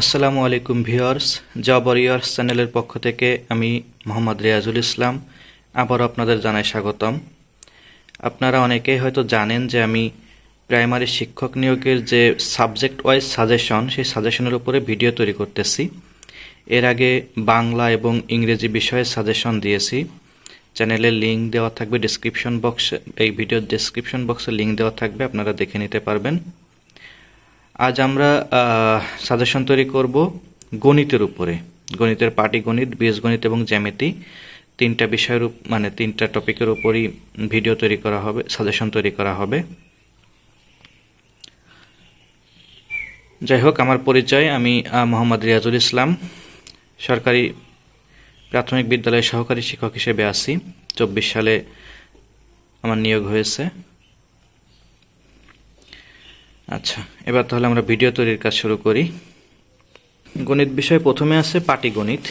আসসালামু আলাইকুম viewers job warriors চ্যানেলের পক্ষ থেকে আমি মোহাম্মদ রিয়াজুল ইসলাম আবার আপনাদের জানাই স্বাগতম। আপনারা অনেকেই হয়তো জানেন যে আমি প্রাইমারি শিক্ষক নিয়োগের যে সাবজেক্ট ওয়াইজ সাজেশন, সেই সাজেশনের উপরে ভিডিও তৈরি করতেছি। এর আগে বাংলা এবং ইংরেজি বিষয়ে সাজেশন দিয়েছি। চ্যানেলের লিঙ্ক দেওয়া থাকবে ডিসক্রিপশন বক্সে এই ভিডিওর ডিসক্রিপশন বক্সে লিঙ্ক দেওয়া থাকবে, আপনারা দেখে নিতে পারবেন। আজ আমরা সাজেশন তৈরি করব গণিতের উপরে। গণিতের পাটিগণিত, বীজগণিত এবং জ্যামিতি। তিনটা বিষয়ের মানে তিনটা টপিকের উপরই ভিডিও তৈরি করা হবে সাজেশন তৈরি করা হবে। যাই হোক, আমার পরিচয়, আমি মোহাম্মদ রিয়াজুল ইসলাম। সরকারি প্রাথমিক বিদ্যালয়ের সহকারী শিক্ষক হিসেবে আছি। চব্বিশ সালে আমার নিয়োগ হয়েছে। আচ্ছা এবার তাহলে আমরা ভিডিও তৈরির কাজ শুরু করি। গণিত বিষয়ে প্রথমে আছে পাটিগণিত।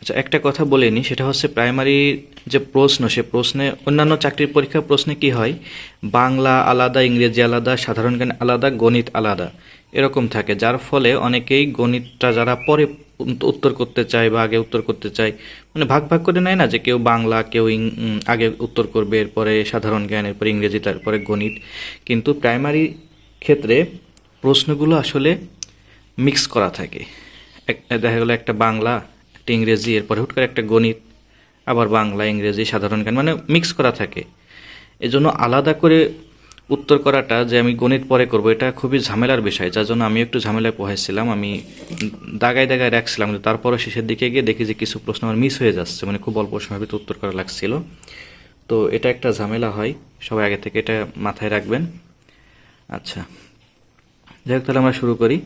আচ্ছা একটা কথা বলে নিই সেটা হচ্ছে প্রাইমারি যে প্রশ্ন, সে প্রশ্নে অন্যান্য চাকরির পরীক্ষার প্রশ্নে কি হয়? বাংলা আলাদা, ইংরেজি আলাদা, সাধারণ জ্ঞান আলাদা, গণিত আলাদা। এরকম থাকে, যার ফলে অনেকেই গণিতটা যারা পরে উত্তর করতে চায় বা আগে উত্তর করতে চায় মানে ভাগ ভাগ করে নেয় না যে কেউ বাংলা, কেউ আগে উত্তর করবে, এরপরে সাধারণ জ্ঞান, এরপরে ইংরেজি, তারপরে গণিত। কিন্তু প্রাইমারি ক্ষেত্রে প্রশ্নগুলো আসলে মিক্স করা থাকে। দেখা গেলো একটা বাংলা, একটা ইংরেজি, এরপরে হুট করে একটা গণিত, আবার বাংলা, ইংরেজি, সাধারণ জ্ঞান মানে মিক্স করা থাকে। এজন্য আলাদা করে উত্তর করাটা যে আমি গণিত পরে করব, এটা খুবই ঝামেলার বিষয়। যার জন্য আমি একটু ঝামেলায় পোহাইছিলাম, আমি দাগায় দাগায় রাখছিলাম তারপরে শেষের দিকে গিয়ে দেখি যে কিছু প্রশ্ন আমার মিস হয়ে যাচ্ছে মানে খুব অল্প ভিতরে উত্তর করা লাগছিল। তো এটা একটা ঝামেলা হয়, সবাই আগে থেকে এটা মাথায় রাখবেন। আচ্ছা যাই হোক, তাহলে আমরা শুরু করি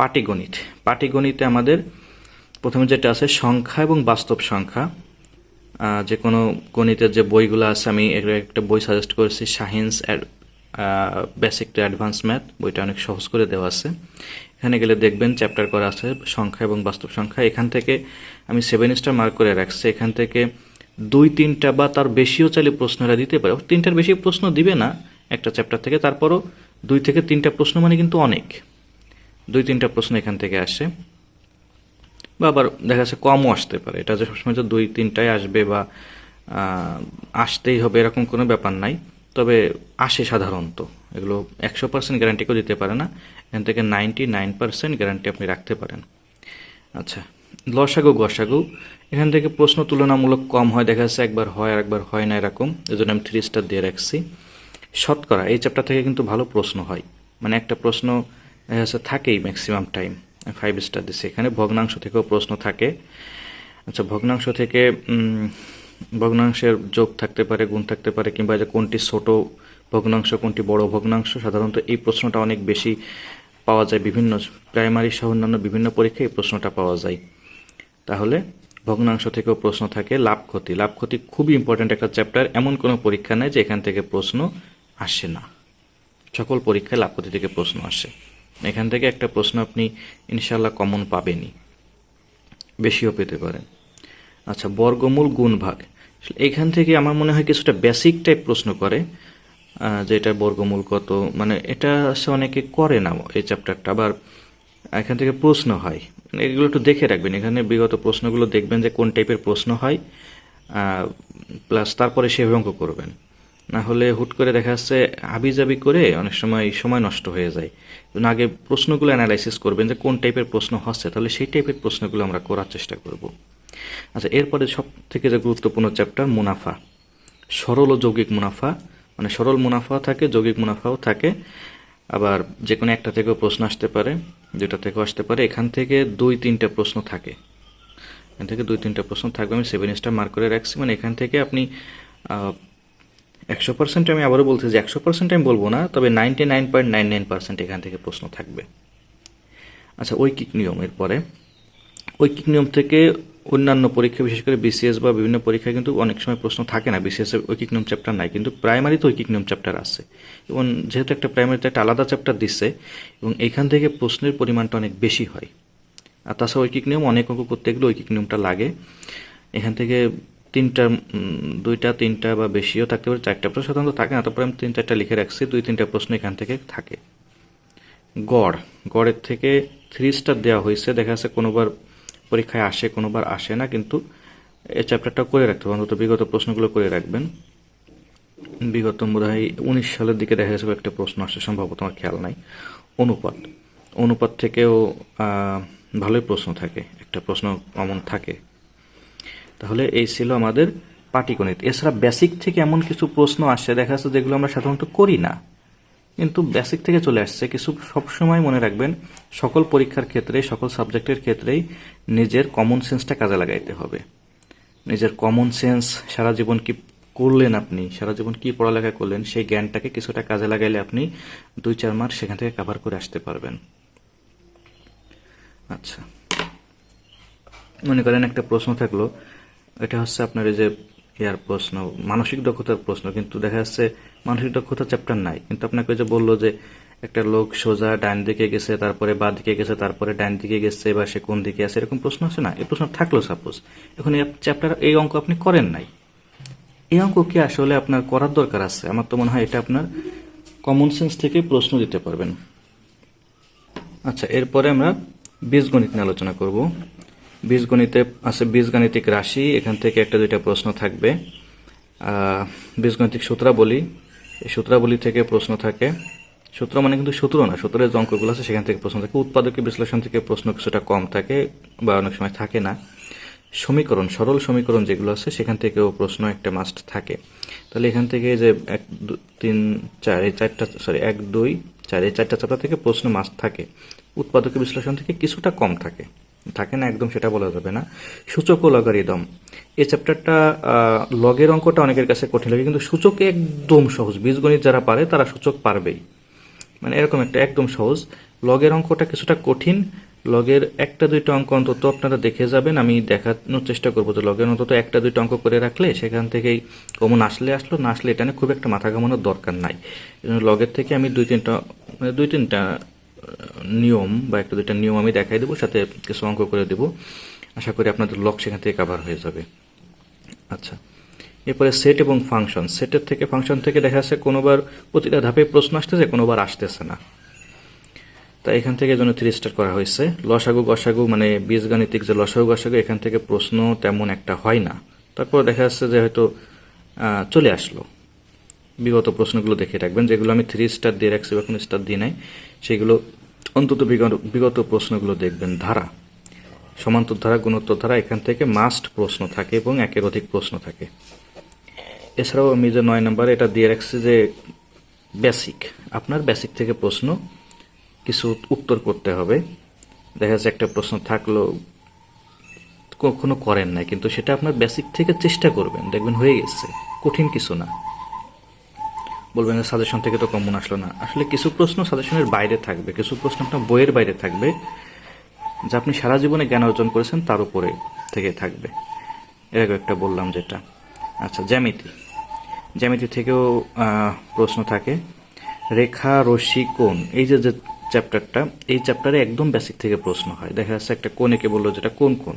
পাটিগণিত। পাটিগণিতে আমাদের প্রথমে যেটা আছে, সংখ্যা এবং বাস্তব সংখ্যা। যে কোনো গণিতের যে বইগুলো আছে, আমি একটা বই সাজেস্ট করেছি science basic to advance math বইটা অনেক সহজ করে দেওয়া আছে। এখানে গেলে দেখবেন চ্যাপ্টার করা আছে, সংখ্যা এবং বাস্তব সংখ্যা। এখান থেকে আমি সেভেন স্টার মার্ক করে রাখছি। এখান থেকে দুই, তিনটা বা তার বেশিও চাইলে প্রশ্নটা দিতে পারে। তিনটার বেশি প্রশ্ন দিবে না একটা চ্যাপ্টার থেকে, তারপরও দুই থেকে তিনটা প্রশ্ন মানে কিন্তু অনেক। দুই তিনটা প্রশ্ন এখান থেকে আসে। বা আবার দেখা যাচ্ছে কমও আসতে পারে। এটা যে সবসময় দুই তিনটায় আসবে বা আসতেই হবে এরকম কোনো ব্যাপার নাই। তবে আসে সাধারণত। এগুলো একশো পার্সেন্ট গ্যারান্টি কেউ দিতে পারে না। এখান থেকে নাইনটি নাইন পার্সেন্ট গ্যারান্টি আপনি রাখতে পারেন। আচ্ছা লসাগু গসাগু। এখান থেকে প্রশ্ন তুলনামূলক কম হয়। দেখা যাচ্ছে একবার হয় আর একবার হয় না এরকম। এই জন্য আমি থ্রি স্টার দিয়ে রাখছি। শতকরা, এই চ্যাপ্টার থেকে কিন্তু ভালো প্রশ্ন হয়। মানে একটা প্রশ্ন থাকেই ম্যাক্সিমাম টাইম ফাইভ স্টার দিচ্ছে এখানে ভগ্নাংশ থেকেও প্রশ্ন থাকে। আচ্ছা ভগ্নাংশ থেকে ভগ্নাংশের যোগ থাকতে পারে, গুণ থাকতে পারে, কিংবা যে কোনটি ছোট ভগ্নাংশ, কোনটি বড় ভগ্নাংশ, সাধারণত এই প্রশ্নটা অনেক বেশি পাওয়া যায়। বিভিন্ন প্রাইমারি সহ অন্যান্য বিভিন্ন পরীক্ষায় এই প্রশ্নটা পাওয়া যায়। তাহলে ভগ্নাংশ থেকেও প্রশ্ন থাকে, লাভ ক্ষতি। লাভ ক্ষতি খুবই ইম্পর্ট্যান্ট একটা চ্যাপ্টার এমন কোনো পরীক্ষা নেই যে এখান থেকে প্রশ্ন আসে না। সকল পরীক্ষায় ক্ষতি থেকে প্রশ্ন আসে। এখান থেকে একটা প্রশ্ন আপনি ইনশাল্লাহ কমন পাবেনই। বেশিও পেতে পারেন। আচ্ছা বর্গমূল গুণ ভাগ এখান থেকে আমার মনে হয় কিছুটা বেসিক টাইপ প্রশ্ন করে যে এটা বর্গমূল কত। মানে এটা আসলে অনেকে করে না এই চ্যাপ্টারটা আবার এখান থেকে প্রশ্ন হয়। মানে এগুলো একটু দেখে রাখবেন। এখানে বিগত প্রশ্নগুলো দেখবেন যে কোন টাইপের প্রশ্ন হয় প্লাস তারপরে সেভাবে অঙ্ক করবেন। না হলে হুট করে দেখা যাচ্ছে হাবিজাবি করে অনেক সময় সময় নষ্ট হয়ে যায়। আগে প্রশ্নগুলো অ্যানালাইসিস করবেন যে কোন টাইপের প্রশ্ন হচ্ছে, তাহলে সেই টাইপের প্রশ্নগুলো আমরা করার চেষ্টা করব। আচ্ছা এরপরে সব থেকে যে গুরুত্বপূর্ণ চ্যাপ্টার মুনাফা। সরল ও যৌগিক মুনাফা। মানে সরল মুনাফাও থাকে, যৌগিক মুনাফাও থাকে। আবার যে কোনো একটা থেকেও প্রশ্ন আসতে পারে দুটা থেকেও আসতে পারে। এখান থেকে দুই, তিনটা প্রশ্ন থাকে। এখান থেকে দুই, তিনটা প্রশ্ন থাকবে। আমি সেভেন স্টার মার্ক করে রাখছি। মানে এখান থেকে আপনি একশো পার্সেন্ট আমি আবারও বলছি যে একশো পার্সেন্ট আমি বলব না, তবে ninety nine point nine nine percent এখান থেকে প্রশ্ন থাকবে। আচ্ছা ঐকিক নিয়ম এরপরে। ঐকিক নিয়ম থেকে অন্যান্য পরীক্ষা, বিশেষ করে বিসিএস বা বিভিন্ন পরীক্ষায় কিন্তু অনেক সময় প্রশ্ন থাকে না বিসিএস এর ঐকিক নিয়ম চ্যাপ্টার নাই, কিন্তু প্রাইমারিতে ঐকিক নিয়ম চ্যাপ্টার আছে। এবং যেহেতু একটা প্রাইমারিতে একটা আলাদা চ্যাপ্টার দিচ্ছে এবং এখান থেকে প্রশ্নের পরিমাণটা অনেক বেশি হয়। আর তাছাড়া ঐকিক নিয়ম অনেক অঙ্ক করতে গেলে ঐকিক নিয়মটা লাগে। এখান থেকে তিনটা দুইটা, তিনটা বা বেশিও থাকতে পারে, চারটা প্রশ্ন সাধারণত থাকে না, তারপরে আমি তিন চারটা লিখে রাখছি, দুই, তিনটা প্রশ্ন এখান থেকে থাকে। গড়, গড়ের থেকে থ্রি স্টার দেওয়া হয়েছে, দেখা যাচ্ছে কোনোবার পরীক্ষায় আসে, কোনোবার আসে না, কিন্তু এই চ্যাপ্টারটা করে রাখতে হবে, অন্তত বিগত প্রশ্নগুলো করে রাখবেন। বিগত বোধ হয় উনিশ সালের দিকে দেখা যাচ্ছে একটা প্রশ্ন আসছে, সম্ভবত আমার খেয়াল নাই। অনুপাত অনুপাত থেকেও ভালোই প্রশ্ন থাকে, একটা প্রশ্ন কমন থাকে। তাহলে এই ছিল আমাদের পাটিগণিত। এছাড়া বেসিক থেকে এমন কিছু প্রশ্ন আসছে, দেখা যাচ্ছে যেগুলো আমরা সাধারণত করি না। কিন্তু বেসিক থেকে চলে আসছে, কিছু সবসময় মনে রাখবেন, সকল পরীক্ষার ক্ষেত্রে সকল সাবজেক্টের ক্ষেত্রেই নিজের কমন সেন্সটা কাজে লাগাইতে হবে। নিজের কমন সেন্স সারা জীবন কি করলেন আপনি, সারা জীবন কি পড়ালেখা করলেন, সেই জ্ঞানটাকে কিছুটা কাজে লাগাইলে আপনি দুই, চার মাস সেখান থেকে কাভার করে আসতে পারবেন। আচ্ছা। মনে করেন একটা প্রশ্ন থাকল এটা হচ্ছে আপনার এই যে ইয়ার প্রশ্ন, মানসিক দক্ষতার প্রশ্ন, কিন্তু দেখা যাচ্ছে মানসিক দক্ষতা চ্যাপ্টার নাই। কিন্তু আপনাকে যে বলল যে একটা লোক সোজা ডান দিকে গেছে, তারপরে বা দিকে গেছে, তারপরে ডান দিকে গেছে বা সে কোন দিকে আছে, এরকম প্রশ্ন আছে না? এই প্রশ্ন থাকল সাপোজ এখন চ্যাপ্টার এই অঙ্ক আপনি করেন নাই। এই অঙ্ক কি আসলে আপনার করার দরকার আছে? আমার তো মনে হয় এটা আপনার কমন সেন্স থেকে প্রশ্ন দিতে পারবেন। আচ্ছা এরপরে আমরা বীজগণিত নিয়ে আলোচনা করব। বীজগণিতে আছে বীজগাণিতিক রাশি, এখান থেকে একটা দুইটা প্রশ্ন থাকবে। বীজগণিতিক সূত্রাবলী, এই সূত্রাবলী থেকে প্রশ্ন থাকে। সূত্র মানে কিন্তু সূত্র না, সূত্রের যে অঙ্কগুলো আছে সেখান থেকে প্রশ্ন থাকে। উৎপাদকের বিশ্লেষণ থেকে প্রশ্ন কিছুটা কম থাকে বা অনেক সময় থাকে না। সমীকরণ, সরল সমীকরণ যেগুলো আছে সেখান থেকেও প্রশ্ন একটা মাস্ট থাকে। তাহলে এখান থেকে যে এক তিন, চার, এই চারটা সরি এক, দুই, চার, এই চারটা চারটা থেকে প্রশ্ন মাস্ট থাকে। উৎপাদকের বিশ্লেষণ থেকে কিছুটা কম থাকে। থাকে না, একদম সেটা বলা যাবে না। সূচক ও লগারিদম এই চ্যাপ্টারটা লগের অঙ্কটা অনেকের কাছে কঠিন লাগে, কিন্তু সূচক একদম সহজ। বীজগণিত যারা পারে, তারা সূচক পারবেই। মানে এরকম একটা, একদম সহজ। লগের অঙ্কটা কিছুটা কঠিন। লগের একটা, দুইটা অঙ্ক অন্তত আপনারা দেখে যাবেন। আমি দেখানোর চেষ্টা করব যে লগের অন্তত একটা, দুইটা অঙ্ক করে রাখলে সেখান থেকেই কমন আসলে আসলো, না আসলে এটা নিয়ে খুব একটা মাথা ঘামানোর দরকার নাই। লগের থেকে আমি দুই তিনটা মানে দুই তিনটা নিয়ম বা একটা দুটা নিয়ম আমি দেখাই দেবো, সাথে কিছু অঙ্ক করে দেবো। আশা করি আপনাদের লক সেখান থেকে কাভার হয়ে যাবে। আচ্ছা এরপরে সেট এবং ফাংশন সেটের থেকে ফাংশন থেকে দেখা যাচ্ছে কোনোবার প্রতিটা ধাপে প্রশ্ন আসতেছে, কোনোবার আসতেছে না। তাই এখান থেকে জন্য থ্রি স্টার করা হয়েছে। লসাগু, গসাগু মানে বীজগাণিতিক যে লসাগু, গসাগু, এখান থেকে প্রশ্ন তেমন একটা হয় না। তারপর দেখা যাচ্ছে যে হয়তো চলে আসলো। বিগত প্রশ্নগুলো দেখে রাখবেন, যেগুলো আমি থ্রি স্টার দিয়ে রাখছি বা কোনো স্টার দিয়ে নাই, সেগুলো অন্তত বিগত প্রশ্নগুলো দেখবেন। ধারা, সমান্তর ধারা, গুণোত্তর ধারা, এখান থেকে মাস্ট প্রশ্ন থাকে এবং একের অধিক প্রশ্ন থাকে। এছাড়াও আমি যে নয় নাম্বার, এটা দিয়ে রাখছি যে বেসিক আপনার বেসিক থেকে প্রশ্ন কিছু উত্তর করতে হবে। দেখা যাচ্ছে একটা প্রশ্ন থাকল, কখনো করেন নাই, কিন্তু সেটা আপনার বেসিক থেকে চেষ্টা করবেন। দেখবেন হয়ে গেছে, কঠিন কিছু না। বলবেন যে সাজেশন থেকে তো কমন আসলো না। আসলে কিছু প্রশ্ন সাজেশনের বাইরে থাকবে, কিছু প্রশ্ন আপনার বইয়ের বাইরে থাকবে, যা আপনি সারা জীবনে জ্ঞান অর্জন করেছেন তার উপরে থেকে থাকবে। এরকম একটা বললাম যেটা। আচ্ছা জ্যামিতি। জ্যামিতি থেকেও প্রশ্ন থাকে, রেখা রশ্মি কোণ, এই যে যে চ্যাপ্টারটা এই চ্যাপ্টারে একদম বেসিক থেকে প্রশ্ন হয়। দেখা যাচ্ছে একটা কোণ একে বলল যেটা কোন কোন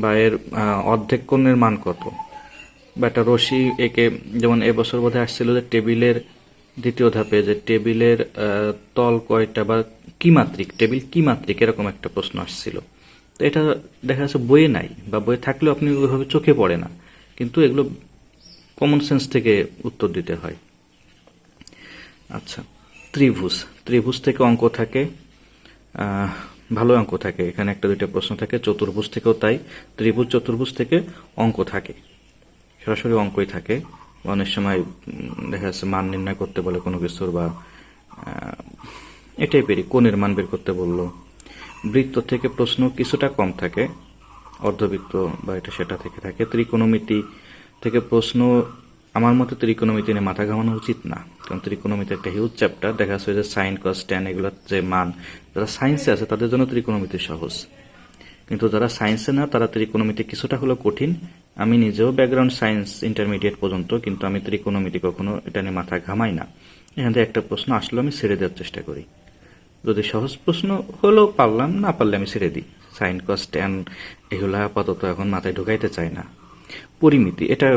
বা এর অর্ধেক কোণের মান কত। বা একটা রশি একে যেমন এবছর বোধহয় আসছিল যে টেবিলের দ্বিতীয় ধাপে, যে টেবিলের তল কয়টা বা কি মাত্রিক, টেবিল কি মাত্রিক এরকম একটা প্রশ্ন আসছিল। তো এটা দেখা যাচ্ছে বইয়ে নাই বা বইয়ে থাকলেও আপনি ওইভাবে চোখে পড়ে না। কিন্তু এগুলো কমন সেন্স থেকে উত্তর দিতে হয়। আচ্ছা ত্রিভুজ। ত্রিভুজ থেকে অঙ্ক থাকে। ভালো অঙ্ক থাকে। এখানে একটা দুইটা প্রশ্ন থাকে, চতুর্ভুজ থেকেও তাই। ত্রিভুজ, চতুর্ভুজ থেকে অঙ্ক থাকে। সরাসরি অঙ্কই থাকে। অনেক সময় দেখা যাচ্ছে মান নির্ণয় করতে বলে কোনো কিছুর বা এটাই পেরি কোণের মান বের করতে বলল। বৃত্ত থেকে প্রশ্ন কিছুটা কম থাকে, অর্ধবৃত্ত বা এটা সেটা থেকে থাকে। ত্রিকোণমিতি থেকে প্রশ্ন, আমার মতে ত্রিকোণমিতি নিয়ে মাথা ঘামানো উচিত না। কারণ ত্রিকোণমিতি একটা হিউজ চ্যাপ্টার দেখা যাচ্ছে যে সাইন কস ট্যান এগুলোর যে মান, যারা সায়েন্সে আছে তাদের জন্য ত্রিকোণমিতি সহজ। কিন্তু যারা সায়েন্সে না, তারা ত্রিকোণমিতি কিছুটা হলেও কঠিন আমি নিজেও ব্যাকগ্রাউন্ড সায়েন্স ইন্টারমিডিয়েট পর্যন্ত, কিন্তু আমি ত্রিকোণমিতি কখনো এটা নিয়ে মাথা ঘামাই না। এখান থেকে একটা প্রশ্ন আসলো, আমি ছেড়ে দেওয়ার চেষ্টা করি। যদি সহজ প্রশ্ন হলো, পারলাম, না পারলে আমি ছেড়ে দিই। সাইন কস ট্যান এগুলো আপাতত এখন মাথায় ঢুকাইতে চাই না। পরিমিতি, এটা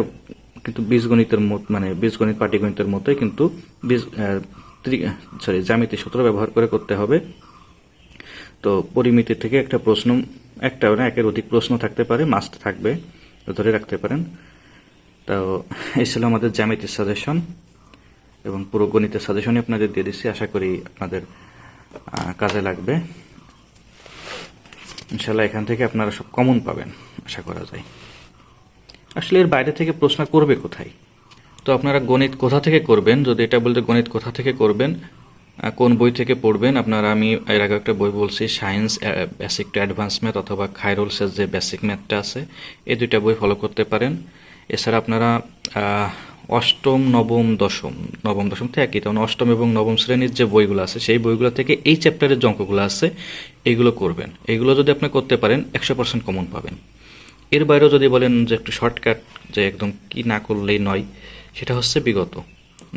কিন্তু বীজগণিতের মত মানে বীজগণিত পাটিগণিতের মতোই কিন্তু বীজ সরি জ্যামিতি সূত্র ব্যবহার করে করতে হবে। তো পরিমিতি থেকে একটা প্রশ্ন, একটা না একের অধিক প্রশ্ন থাকতে পারে মাস্ট থাকবে। ধরে রাখতে পারেন। তো এই ছিল আমাদের জ্যামিতির সাজেশন এবং পুরো গণিতের সাজেশনই আপনাদের দিয়ে দিচ্ছি আশা করি আপনাদের কাজে লাগবে। ইনশাল্লাহ এখান থেকে আপনারা সব কমন পাবেন, আশা করা যায়। আসলে এর বাইরে থেকে প্রশ্ন করবে কোথায়? তো আপনারা গণিত কোথা থেকে করবেন? যদি এটা বলতে গণিত কোথা থেকে করবেন? কোন বই থেকে পড়বেন? আপনারা আমি এর আগে একটা বই বলছি science basic to advance math অথবা খাইরোলসের যে বেসিক ম্যাথটা আছে, এই দুইটা বই ফলো করতে পারেন। এছাড়া আপনারা অষ্টম, নবম, দশম নবম, দশম তো একই, তখন অষ্টম এবং নবম শ্রেণির যে বইগুলো আছে, সেই বইগুলো থেকে এই চ্যাপ্টারের যে অঙ্কগুলো আছে, এইগুলো করবেন। এইগুলো যদি আপনি করতে পারেন, একশো পার্সেন্ট কমন পাবেন। এর বাইরেও যদি বলেন যে একটু শর্টকাট যে একদম কি না করলেই নয়, সেটা হচ্ছে বিগত।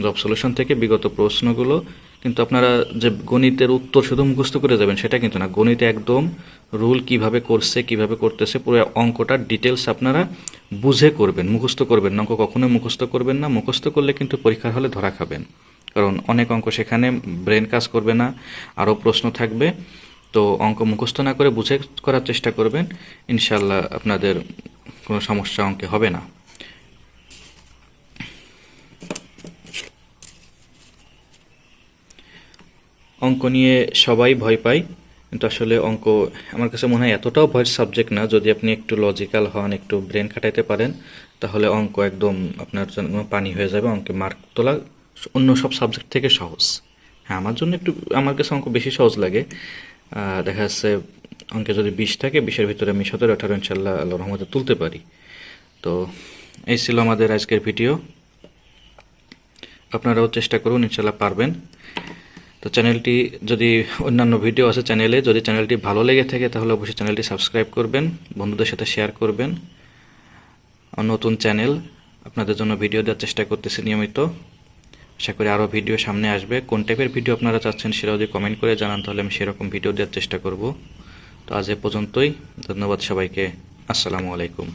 জব সলিউশন থেকে বিগত প্রশ্নগুলো কিন্তু আপনারা যে গণিতের উত্তর শুধু মুখস্থ করে যাবেন, সেটা কিন্তু না। গণিতে একদম রুল কীভাবে করছে, কীভাবে করতেছে, পুরো অঙ্কটার ডিটেলস আপনারা বুঝে করবেন, মুখস্থ করবেন না। অঙ্ক কখনোই মুখস্থ করবেন না। মুখস্থ করলে কিন্তু পরীক্ষার হলে ধরা খাবেন। কারণ অনেক অঙ্ক সেখানে ব্রেন কাজ করবে না, আরও প্রশ্ন থাকবে। তো অঙ্ক মুখস্থ না করে বুঝে করার চেষ্টা করবেন। ইনশাল্লাহ আপনাদের কোনো সমস্যা অঙ্কে হবে না। অঙ্ক নিয়ে সবাই ভয় পায়। কিন্তু আসলে অঙ্ক, আমার কাছে মনে হয় এতটাও ভয়ের সাবজেক্ট না, যদি আপনি একটু লজিক্যাল হন, একটু ব্রেন খাটাইতে পারেন, তাহলে অঙ্ক একদম আপনার জন্য পানি হয়ে যাবে, অঙ্কে মার্ক তোলা অন্য সব সাবজেক্ট থেকে সহজ। হ্যাঁ আমার জন্য একটু, আমার কাছে অঙ্ক বেশি সহজ লাগে। দেখা যাচ্ছে অঙ্কে যদি বিশ থাকে, বিশের ভিতরে আমি সতেরো, আঠারো ইনশাল্লাহ আল্লাহ রহমতে তুলতে পারি। তো এই ছিল আমাদের আজকের ভিডিও আপনারাও চেষ্টা করুন ইনশাল্লাহ পারবেন। তো চ্যানেলটি যদি অন্যান্য ভিডিও আছে চ্যানেলে, যদি চ্যানেলটি ভালো লেগে থাকে, তাহলে অবশ্যই চ্যানেলটি সাবস্ক্রাইব করবেন, বন্ধুদের সাথে শেয়ার করবেন। নতুন চ্যানেল, আপনাদের জন্য ভিডিও দেওয়ার চেষ্টা করতেছি নিয়মিত। আশা করি আরও ভিডিও সামনে আসবে। কোন টাইপের ভিডিও আপনারা চাচ্ছেন সেটা যদি কমেন্ট করে জানান, তাহলে আমি সেরকম ভিডিও দেওয়ার চেষ্টা করব। তো আজ এ পর্যন্তই। ধন্যবাদ সবাইকে। আসসালামু আলাইকুম।